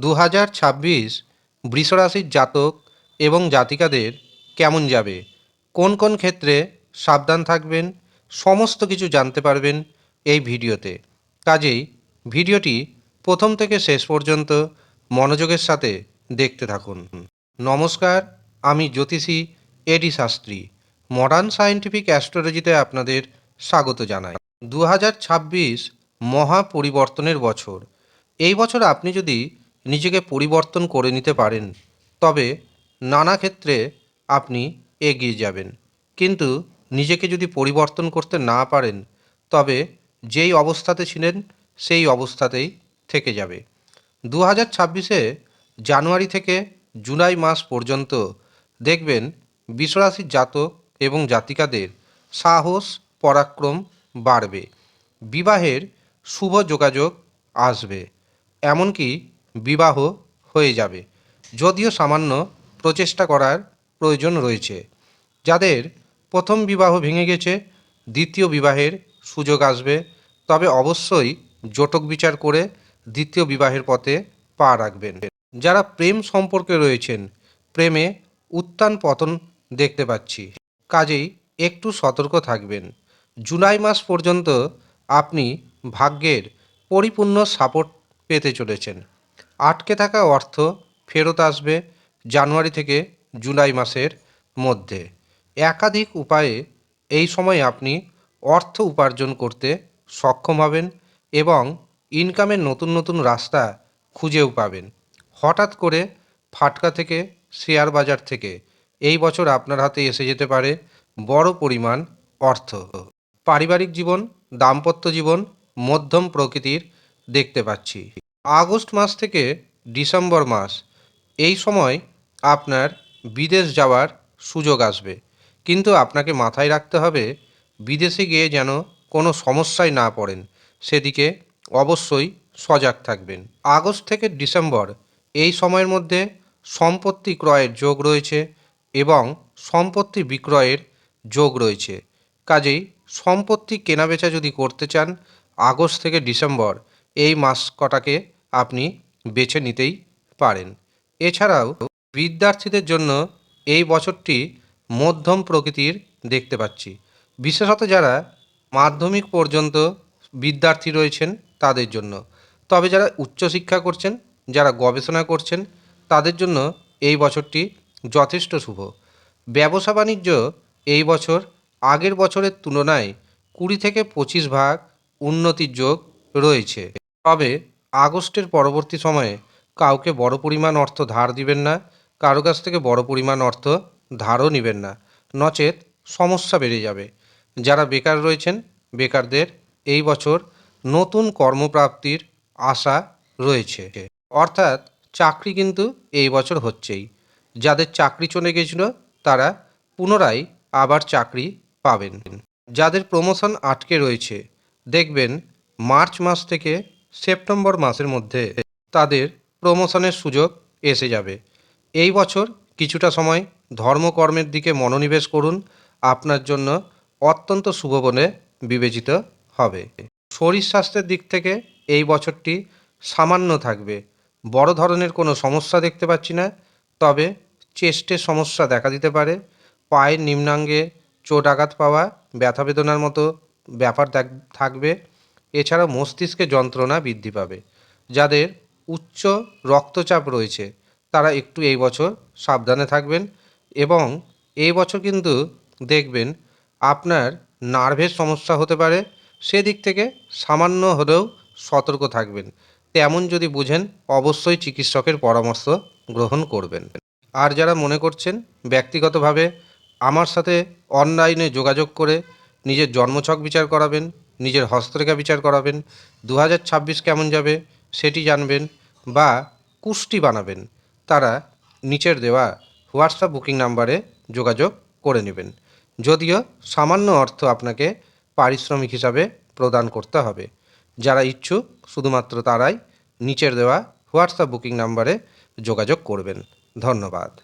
দু হাজার ছাব্বিশ বৃষরাশির জাতক এবং জাতিকাদের কেমন যাবে? কোন কোন ক্ষেত্রে সাবধান থাকবেন? সমস্ত কিছু জানতে পারবেন এই ভিডিওতে। কাজেই ভিডিওটি প্রথম থেকে শেষ পর্যন্ত মনোযোগের সাথে দেখতে থাকুন। নমস্কার, আমি জ্যোতিষী এডি শাস্ত্রী, মডার্ন সায়েন্টিফিক অ্যাস্ট্রোলজিতে আপনাদের স্বাগত জানাই। দু হাজার ছাব্বিশ মহা পরিবর্তনের বছর। এই বছর আপনি যদি নিজেকে পরিবর্তন করে নিতে পারেন। তবে নানা ক্ষেত্রে আপনি এগিয়ে যাবেন। কিন্তু নিজেকে যদি পরিবর্তন করতে না পারেন, তবে যেই অবস্থাতে ছিলেন, সেই অবস্থাতেই থেকে যাবে। দু হাজার ছাব্বিশে জানুয়ারি থেকে জুলাই মাস পর্যন্ত দেখবেন বিশ্বরাশির জাতক এবং জাতিকাদের সাহস, পরাক্রম বাড়বে। বিবাহের শুভ যোগাযোগ আসবে। এমনকি বিবাহ হয়ে যাবে। যদিও সামান্য প্রচেষ্টা করার প্রয়োজন রয়েছে। যাদের প্রথম বিবাহ ভেঙে গেছে, দ্বিতীয় বিবাহের সুযোগ আসবে। তবে অবশ্যই জটক বিচার করে দ্বিতীয় বিবাহের পথে পা রাখবেন। যারা প্রেম সম্পর্কে রয়েছেন, প্রেমে উত্থান পতন দেখতে পাচ্ছি। কাজেই একটু সতর্ক থাকবেন। জুলাই মাস পর্যন্ত আপনি ভাগ্যের পরিপূর্ণ সাপোর্ট পেতে চলেছেন। আটকে থাকা অর্থ ফেরত আসবে জানুয়ারি থেকে জুলাই মাসের মধ্যে। একাধিক উপায়ে এই সময় আপনি অর্থ উপার্জন করতে সক্ষম হবেন এবং ইনকামের নতুন নতুন রাস্তা খুঁজেও পাবেন। হঠাৎ করে ফাটকা থেকে, শেয়ার বাজার থেকে এই বছর আপনার হাতে এসে যেতে পারে বড় পরিমাণ অর্থ। পারিবারিক জীবন, দাম্পত্য জীবন, মধ্যম প্রকৃতির দেখতে পাচ্ছি। আগস্ট মাস থেকে ডিসেম্বর মাস, এই সময় আপনার বিদেশ যাওয়ার সুযোগ আসবে। কিন্তু আপনাকে মাথায় রাখতে হবে, বিদেশে গিয়ে যেন কোনো সমস্যায় না পড়েন। সেদিকে অবশ্যই সজাগ থাকবেন। আগস্ট থেকে ডিসেম্বর, এই সময়ের মধ্যে সম্পত্তি ক্রয়ের যোগ রয়েছে এবং সম্পত্তি বিক্রয়ের যোগ রয়েছে। কাজেই সম্পত্তি কেনাবেচা যদি করতে চান, আগস্ট থেকে ডিসেম্বর এই মাস কটাকে আপনি বেছে নিতেই পারেন। এছাড়াও বিদ্যার্থীদের জন্য এই বছরটি মধ্যম প্রকৃতির দেখতে পাচ্ছি। বিশেষত যারা মাধ্যমিক পর্যন্ত বিদ্যার্থী রয়েছেন তাদের জন্য। তবে যারা উচ্চশিক্ষা করছেন, যারা গবেষণা করছেন, তাদের জন্য এই বছরটি যথেষ্ট শুভ। ব্যবসা বাণিজ্য এই বছর আগের বছরের তুলনায় কুড়ি থেকে পঁচিশ ভাগ উন্নতির যোগ রয়েছে। তবে আগস্টের পরবর্তী সময়ে কাউকে বড় পরিমাণ অর্থ ধার দিবেন না, কারও কাছ থেকে বড় পরিমাণ অর্থ ধারও নেবেন না। নচেত সমস্যা বেড়ে যাবে। যারা বেকার রয়েছেন, বেকারদের এই বছর নতুন কর্মপ্রাপ্তির আশা রয়েছে। অর্থাৎ চাকরি কিন্তু এই বছর হচ্ছেই। যাদের চাকরি চলে গেছিল, তারা পুনরায় আবার চাকরি পাবেন। যাদের প্রমোশন আটকে রয়েছে, দেখবেন মার্চ মাস থেকে সেপ্টেম্বর মাসের মধ্যে তাদের প্রমোশনের সুযোগ এসে যাবে। এই বছর কিছুটা সময় ধর্মকর্মের দিকে মনোনিবেশ করুন। আপনার জন্য অত্যন্ত শুভ বলে বিবেচিত হবে। শরীর স্বাস্থ্যের দিক থেকে এই বছরটি সামান্য থাকবে। বড় ধরনের কোনো সমস্যা দেখতে পাচ্ছি না, তবে চেস্টের সমস্যা দেখা দিতে পারে। পায়ের নিম্নাঙ্গে চোট আঘাত পাওয়া, ব্যথা বেদনার মতো ব্যাপার থাকবে। এছাড়াও মস্তিষ্কে যন্ত্রণা বৃদ্ধি পাবে। যাদের উচ্চ রক্তচাপ রয়েছে, তারা একটু এই বছর সাবধানে থাকবেন এবং এই বছর কিন্তু দেখবেন আপনার নার্ভের সমস্যা হতে পারে, সেদিক থেকে সামান্য হলেও সতর্ক থাকবেন। তেমন যদি বুঝেন, অবশ্যই চিকিৎসকের পরামর্শ গ্রহণ করবেন। আর যারা মনে করছেন ব্যক্তিগতভাবে আমার সাথে অনলাইনে যোগাযোগ করে নিজের জন্মছক বিচার করাবেন নিজের হস্তরেখা বিচার করাবেন দু হাজার ছাব্বিশ কেমন যাবে সেটি জানবেন বা কুষ্টি বানাবেন, তারা নিচের দেওয়া হোয়াটসঅ্যাপ বুকিং নাম্বারে যোগাযোগ করে নেবেন। যদিও সামান্য অর্থ আপনাকে পারিশ্রমিক হিসাবে প্রদান করতে হবে। যারা ইচ্ছুক, শুধুমাত্র তারাই নিচের দেওয়া হোয়াটসঅ্যাপ বুকিং নাম্বারে যোগাযোগ করবেন। ধন্যবাদ।